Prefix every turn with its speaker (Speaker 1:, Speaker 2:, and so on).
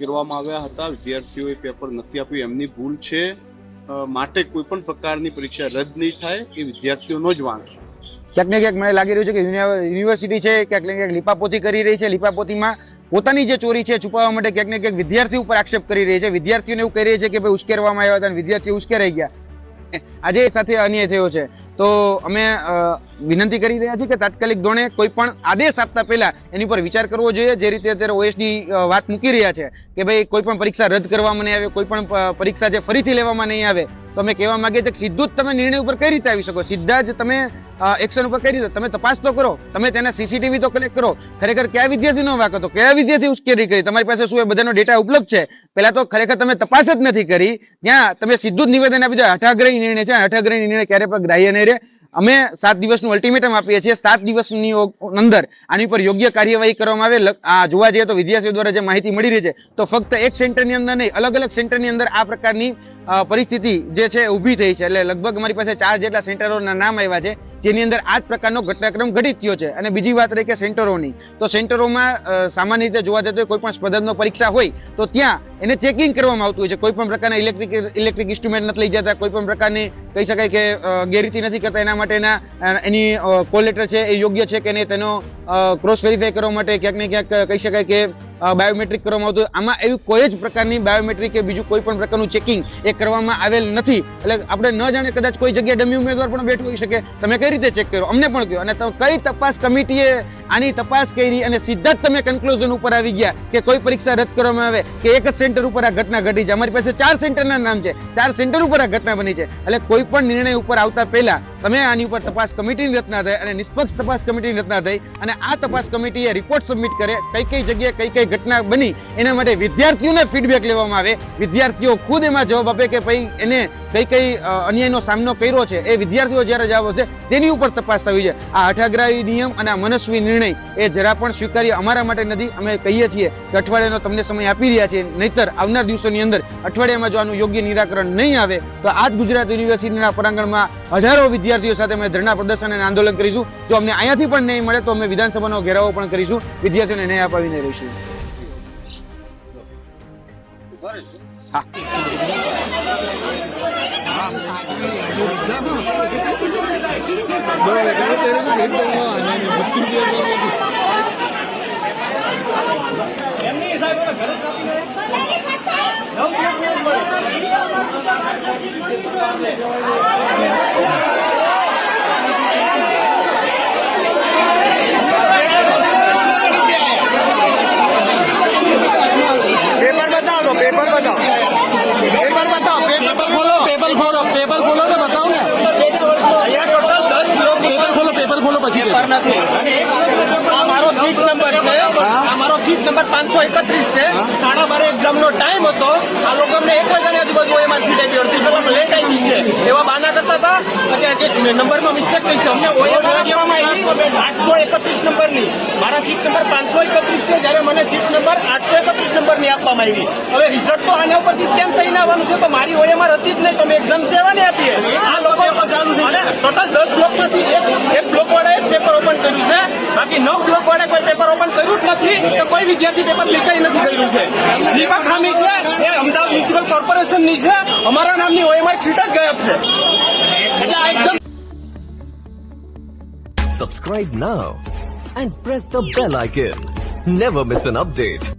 Speaker 1: કરવામાં આવ્યા હતા. વિદ્યાર્થીઓએ પેપર નથી આપ્યું. એમની ભૂલ છે. માટે કોઈ પણ પ્રકારની પરીક્ષા રદ નહીં થાય એ વિદ્યાર્થીઓનો જ વાંક છે.
Speaker 2: ક્યાંક ને ક્યાંક મને લાગી રહ્યું છે કે યુનિવર્સિટી છે, ક્યાંક ને ક્યાંક લીપાપોતી કરી રહી છે. લીપાપોતીમાં પોતાની જે ચોરી છે છુપાવવા માટે ક્યાંક ને ક્યાંક વિદ્યાર્થી ઉપર આક્ષેપ કરી રહી છે. વિદ્યાર્થીઓને એવું કહી રહી છે કે ભાઈ ઉશ્કેરવામાં આવ્યા હતા અને વિદ્યાર્થીઓ ઉશ્કેરાઈ ગયા. આજે સાથે અન્યાય થયો છે. તો અમે વિનંતી કરી રહ્યા છીએ કે તાત્કાલિક ધોરણે કોઈ પણ આદેશ આપતા પહેલા એની પર વિચાર કરવો જોઈએ. જે રીતે અત્યારે ઓએસડી વાત મૂકી રહ્યા છે કે ભાઈ કોઈ પણ પરીક્ષા રદ કરવામાં નહીં આવે, કોઈ પણ પરીક્ષા જે ફરીથી લેવામાં નહીં આવે, તો અમે કહેવા માંગીએ છીએ કે સીધું જ તમે નિર્ણય ઉપર કઈ રીતે આવી શકો? સીધા જ તમે એક્શન ઉપર કઈ રીતે તમે તપાસ તો કરો. તમે તેના સીસીટીવી તો કલેક્ટ કરો. ખરેખર કયા વિદ્યાર્થીનો વાક હતો? કયા વિદ્યાર્થી ઉશ્કેરી કરી? તમારી પાસે શું એ બધાનો ડેટા ઉપલબ્ધ છે? પહેલા તો ખરેખર તમે તપાસ જ નથી કરી. ત્યાં તમે સીધું જ નિવેદન આપી દો હઠાગ્રહી નિર્ણય છે. હઠાગ્રહી નિર્ણય ક્યારે પણ ગ્રાહ્ય નહીં રહે. અમે સાત દિવસનું અલ્ટિમેટમ આપીએ છીએ. સાત દિવસની અંદર આની પર યોગ્ય કાર્યવાહી કરવામાં આવે. આ જોવા જઈએ તો વિદ્યાર્થીઓ દ્વારા જે માહિતી મળી રહી છે, તો ફક્ત એક સેન્ટરની અંદર નહીં અલગ અલગ સેન્ટરની અંદર આ પ્રકારની પરિસ્થિતિ જે છે ઊભી થઈ છે. એટલે લગભગ અમારી પાસે ચાર જેટલા સેન્ટરોના નામ આવ્યા છે, જેની અંદર આ જ પ્રકારનો ઘટનાક્રમ ઘટિત થયો છે. અને બીજી વાત રહી કે સેન્ટરોની. તો સેન્ટરોમાં સામાન્ય રીતે જોવા જતો કોઈ પણ સ્પર્ધાત્મક પરીક્ષા હોય, તો ત્યાં એને ચેકિંગ કરવામાં આવતું હોય છે. કોઈ પણ પ્રકારના ઇલેક્ટ્રિક ઇલેક્ટ્રિક ઇન્સ્ટ્રુમેન્ટ નથી લઈ જતા, કોઈ પણ પ્રકારની કહી શકાય કે ગેરરીતિ નથી કરતા એના માટેના એની કોલેટર છે એ યોગ્ય છે કે નહીં તેનો ક્રોસ વેરીફાઈ કરવા માટે ક્યાંક ને ક્યાંક કહી શકાય કે બાયોમેટ્રિક કરવામાં આવતું. આમાં એવી કોઈ જ પ્રકારની બાયોમેટ્રિક કે બીજું કોઈ પણ પ્રકારનું ચેકિંગ એ કરવામાં આવેલ નથી. એટલે આપણે ન જાણે કદાચ કોઈ જગ્યાએ ડમી ઉમેદવાર પણ બેઠો હોઈ શકે. તમે કઈ રીતે ચેક કરો અમને પણ કહ્યું અને કઈ તપાસ કમિટીએ આની તપાસ કરી અને સીધા જ તમે કન્ક્લુઝન ઉપર આવી ગયા કે કોઈ પરીક્ષા રદ કરવામાં આવે, કે એક જ સેન્ટર ઉપર આ ઘટના ઘટી છે. અમારી પાસે ચાર સેન્ટરના નામ છે. ચાર સેન્ટર ઉપર આ ઘટના બની છે. એટલે કોઈ પણ નિર્ણય ઉપર આવતા પહેલા તમે આની ઉપર તપાસ કમિટીની રચના થઈ અને નિષ્પક્ષ તપાસ કમિટીની રચના થઈ અને આ તપાસ કમિટીએ રિપોર્ટ સબમિટ કરે, કઈ કઈ જગ્યાએ કઈ કઈ ઘટના બની, એના માટે વિદ્યાર્થીઓને ફીડબેક લેવામાં આવે. વિદ્યાર્થીઓ ખુદ એમાં જવાબ આપે કે ભાઈ, એને કઈ કઈ અન્યાયનો સામનો કર્યો છે. એ વિદ્યાર્થીઓ જ્યારે જવાબ હશે તેની ઉપર તપાસ થવી છે. આ અઠાગ્રાહી નિયમ અને આ મનસ્વી નિર્ણય એ જરા પણ સ્વીકાર્ય અમારા માટે નથી. અમે કહીએ છીએ કે અઠવાડિયાનો તમને સમય આપી રહ્યા છીએ, નહીતર આવનાર દિવસોની અંદર અઠવાડિયામાં જો આનું યોગ્ય નિરાકરણ નહીં આવે, તો આજ ગુજરાત યુનિવર્સિટીના પ્રાંગણમાં હજારો વિદ્યાર્થીઓ સાથે અમે ધરણા પ્રદર્શન અને આંદોલન કરીશું. જો અમને અહીંયાથી પણ નહીં મળે તો અમે વિધાનસભાનો ઘેરાવો પણ કરીશું. વિદ્યાર્થીઓને ન્યાય અપાવીને રહીશું. હા
Speaker 3: પેપર બતાવો પેપર બતાવો પેપર બતાવો પેપર ખોલો પેપર ખોલો પેપર ખોલો ને બતાવો ને પેપર ખોલો પેપર પેપર
Speaker 4: નથી. અને મારો સીટ નંબર છે. મારો સીટ નંબર પાંચસો એકત્રીસ છે. સાડા બાર એક્ઝામ નો ટાઈમ હતો. આ લોકો અમને એક વાગ્યાની આજુબાજુ એમાં સીટ આપી હતી. કલાક લેટ આવી છે. એવા બાના કરતા હતા. અત્યારે નંબરમાં મિસ્ટેક થઈ છે. અમને આઠસો એકત્રીસ નંબરની. મારા સીટ નંબર પાંચસો એકત્રીસ છે. જ્યારે મને સીટ નંબર આઠસો એકત્રીસ નંબરની આપવામાં આવી. હવે રિઝલ્ટ તો આના ઉપરથી સ્કેન થઈને આવવાનું છે. તો મારી ઓએમાં હતી જ નહીં. તમે એક્ઝામ સેવાની આપીએ. આ લોકો અને ટોટલ દસ બ્લોકમાંથી એક એક બ્લોક પેપર ઓપન કર્યું છે બાકી નવ બ્લોક વાળાએ કોઈ પેપર ઓપન કર્યું જ નથી કે કોઈ વિદ્યાર્થી પેપર લીકાઈ નથી કર્યું છે જે ખામી છે એ અમદાવાદ મ્યુનિસિપલ કોર્પોરેશનની છે અમારા નામની ઓએમાં સીટ જ ગાયબ છે એટલે આ exam
Speaker 5: Subscribe now and press the bell icon. Never miss an update.